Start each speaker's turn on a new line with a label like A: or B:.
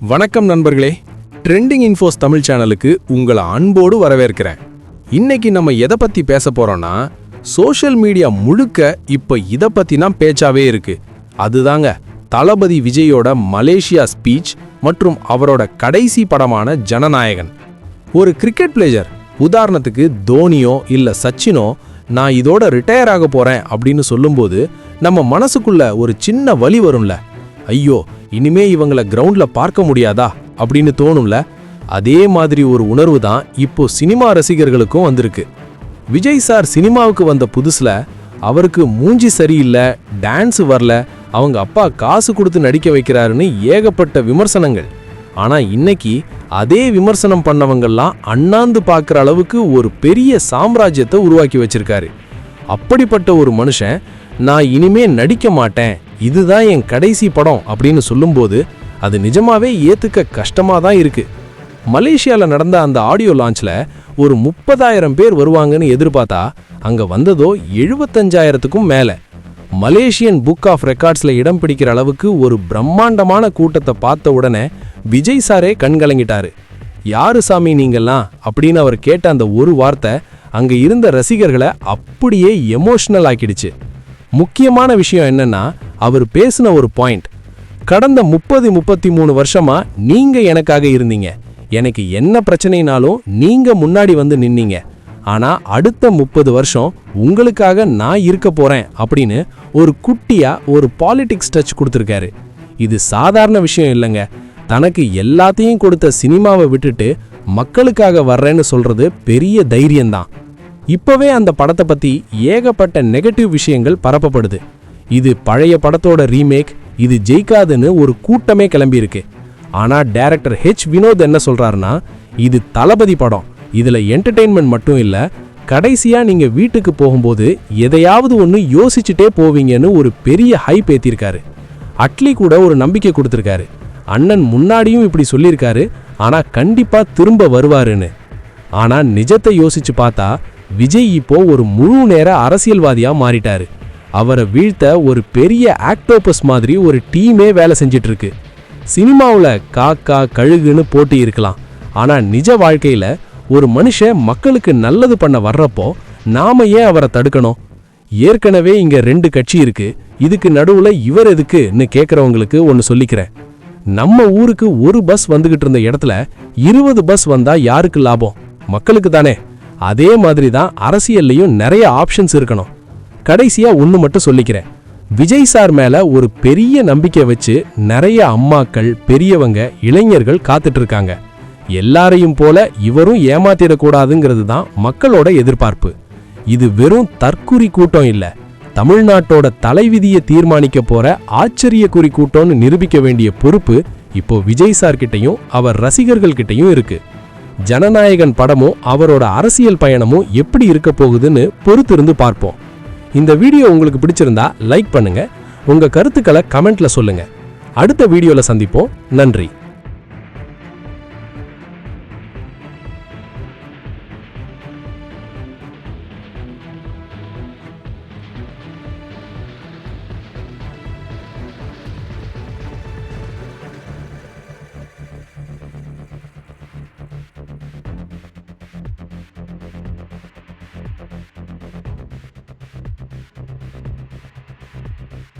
A: வணக்கம் நண்பர்களே. Trending infos Tamil சேனலுக்கு உங்களை அன்போடு வரவேற்கிறேன். இன்னைக்கு நம்ம எதை பத்தி பேச போறோம்னா சோஷியல் மீடியா முழுக்க இப்ப இதை பத்தி தான் பேச்சாவே இருக்கு. அதுதாங்க தளபதி விஜயோட மலேசியா ஸ்பீச் மற்றும் அவரோட கடைசி படமான ஜனநாயகன். ஒரு கிரிக்கெட் பிளேயர் உதாரணத்துக்கு தோனியோ இல்ல சச்சினோ நான் இதோட ரிட்டையர் ஆக போறேன் அப்படின்னு சொல்லும்போது நம்ம மனசுக்குள்ள ஒரு சின்ன வலி வரும்ல. ஐயோ இனிமே இவங்கள கிரவுண்ட்ல பார்க்க முடியாதா அப்படின்னு தோணும்ல? அதே மாதிரி ஒரு உணர்வு தான் இப்போ சினிமா ரசிகர்களுக்கும் வந்திருக்கு. விஜய் சார் சினிமாவுக்கு வந்த புதுசுல அவருக்கு மூஞ்சி சரியில்லை டான்ஸ் வரல அவங்க அப்பா காசு கொடுத்து நடிக்க வைக்கிறாருன்னு ஏகப்பட்ட விமர்சனங்கள். ஆனா இன்னைக்கு அதே விமர்சனம் பண்ணவங்கெல்லாம் அண்ணாந்து பார்க்குற அளவுக்கு ஒரு பெரிய சாம்ராஜ்யத்தை உருவாக்கி வச்சிருக்காரு. அப்படிப்பட்ட ஒரு மனுஷன் நான் இனிமே நடிக்க மாட்டேன் இதுதான் என் கடைசி படம் அப்படின்னு சொல்லும்போது அது நிஜமாவே ஏத்துக்க கஷ்டமா தான் இருக்கு. மலேசியாவில் நடந்த அந்த ஆடியோ லான்ச்சில் ஒரு முப்பதாயிரம் பேர் வருவாங்கன்னு எதிர்பார்த்தா அங்க வந்ததோ எழுபத்தஞ்சாயிரத்துக்கும் மேல. மலேசியன் புக் ஆஃப் ரெக்கார்ட்ஸ்ல இடம் பிடிக்கிற அளவுக்கு ஒரு பிரம்மாண்டமான கூட்டத்தை பார்த்த உடனே விஜய் சாரே கண்கலங்கிட்டாரு யாரு சாமி நீங்கள்லாம்? அப்படின்னு அவர் கேட்ட அந்த ஒரு வார்த்தை அங்க இருந்த ரசிகர்களை அப்படியே எமோஷனல் ஆக்கிடுச்சு. முக்கியமான விஷயம் என்னன்னா அவர் பேசின ஒரு பாயிண்ட் கடந்த முப்பது முப்பத்தி மூணு வருஷமா நீங்க எனக்காக இருந்தீங்க. எனக்கு என்ன பிரச்சனைனாலும் நீங்க முன்னாடி வந்து நின்னீங்க. ஆனா அடுத்த முப்பது வருஷம் உங்களுக்காக நான் இருக்க போறேன் அப்படின்னு ஒரு குட்டியா ஒரு பாலிடிக்ஸ் டச் கொடுத்துருக்காரு. இது சாதாரண விஷயம் இல்லைங்க. தனக்கு எல்லாத்தையும் கொடுத்த சினிமாவை விட்டுட்டு மக்களுக்காக வர்றேன்னு சொல்றது பெரிய தைரியம்தான். இப்பவே அந்த படத்தை பத்தி ஏகப்பட்ட நெகட்டிவ் விஷயங்கள் பரப்பப்படுது. இது பழைய படத்தோட ரீமேக் இது ஜெயிக்காதுன்னு ஒரு கூட்டமே கிளம்பியிருக்கு. ஆனால் டைரக்டர் ஹெச் வினோத் என்ன சொல்கிறாருன்னா இது தளபதி படம் இதில் என்டர்டெயின்மெண்ட் மட்டும் இல்லை கடைசியாக நீங்கள் வீட்டுக்கு போகும்போது எதையாவது ஒன்று யோசிச்சுட்டே போவீங்கன்னு ஒரு பெரிய ஹைப் ஏற்றிருக்காரு அட்லி கூட ஒரு நம்பிக்கை கொடுத்துருக்காரு. அண்ணன் முன்னாடியும் இப்படி சொல்லியிருக்காரு ஆனால் கண்டிப்பாக திரும்ப வருவாருன்னு. ஆனால் நிஜத்தை யோசிச்சு பார்த்தா விஜய் இப்போ ஒரு முழு நேர அரசியல்வாதியாக மாறிட்டாரு. அவரை வீழ்த்த ஒரு பெரிய ஆக்டோபஸ் மாதிரி ஒரு டீமே வேலை செஞ்சிட்டு இருக்கு சினிமாவில் காக்கா கழுகுன்னு போட்டி இருக்கலாம். ஆனால் நிஜ வாழ்க்கையில் ஒரு மனுஷன் மக்களுக்கு நல்லது பண்ண வர்றப்போ நாம ஏன் அவரை தடுக்கணும்? ஏற்கனவே இங்க ரெண்டு கட்சி இருக்கு. இதுக்கு நடுவுல இவர் எதுக்குன்னு கேட்குறவங்களுக்கு ஒன்று சொல்லிக்கிறேன். நம்ம ஊருக்கு ஒரு பஸ் வந்துகிட்டு இருந்த இடத்துல இருபது பஸ் வந்தா யாருக்கு லாபம்? மக்களுக்கு தானே. அதே மாதிரி தான் அரசியல்லையும் நிறைய ஆப்ஷன்ஸ் இருக்கணும். கடைசியா ஒன்று மட்டும் சொல்லிக்கிறேன். விஜய் சார் மேல ஒரு பெரிய நம்பிக்கை வச்சு நிறைய அம்மாக்கள் பெரியவங்க இளைஞர்கள் காத்துட்டு இருக்காங்க எல்லாரையும் போல இவரும் ஏமாத்திடக்கூடாதுங்கிறது தான் மக்களோட எதிர்பார்ப்பு. இது வெறும் தற்குறி கூட்டம் இல்லை. தமிழ்நாட்டோட தலைவிதியை தீர்மானிக்க போற ஆச்சரியக்குறி கூட்டம்னு நிரூபிக்க வேண்டிய பொறுப்பு இப்போ விஜய் சார் கிட்டையும் அவர் ரசிகர்கள் கிட்டையும் இருக்கு. ஜனநாயகன் படமும் அவரோட அரசியல் பயணமும் எப்படி இருக்க போகுதுன்னு பொறுத்திருந்து பார்ப்போம். இந்த வீடியோ உங்களுக்கு பிடிச்சிருந்தா லைக் பண்ணுங்க. உங்க கருத்துக்களை கமெண்ட்ல சொல்லுங்க. அடுத்த வீடியோல சந்திப்போம். நன்றி.